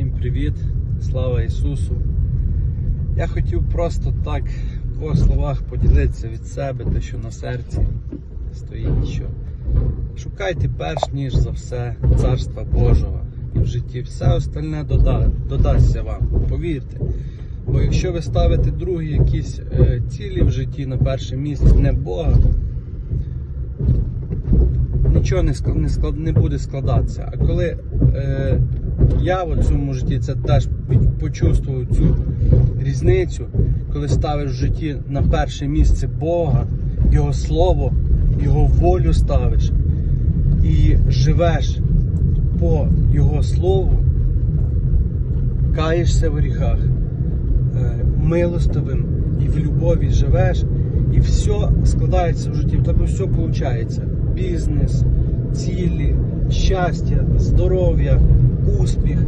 Всім привіт, слава Ісусу. Я хотів просто так в двох словах поділитися від себе, те, що на серці стоїть, що шукайте перш ніж за все Царства Божого і в житті все остальне дода, додасться вам, повірте. Бо якщо ви ставите другі якісь е, цілі в житті на перше місце, не Бога, нічого не, ск- не, склад, не буде складатися. А коли е, я в цьому житті це теж почувствував цю різницю, коли ставиш в житті на перше місце Бога, Його Слово, Його волю ставиш і живеш по Його Слову, каєшся в гріхах, е, милостивим і в любові живеш, і все складається в житті. В тебе все виходить. Бізнес, цілі, щастя, здоров'я, успіх.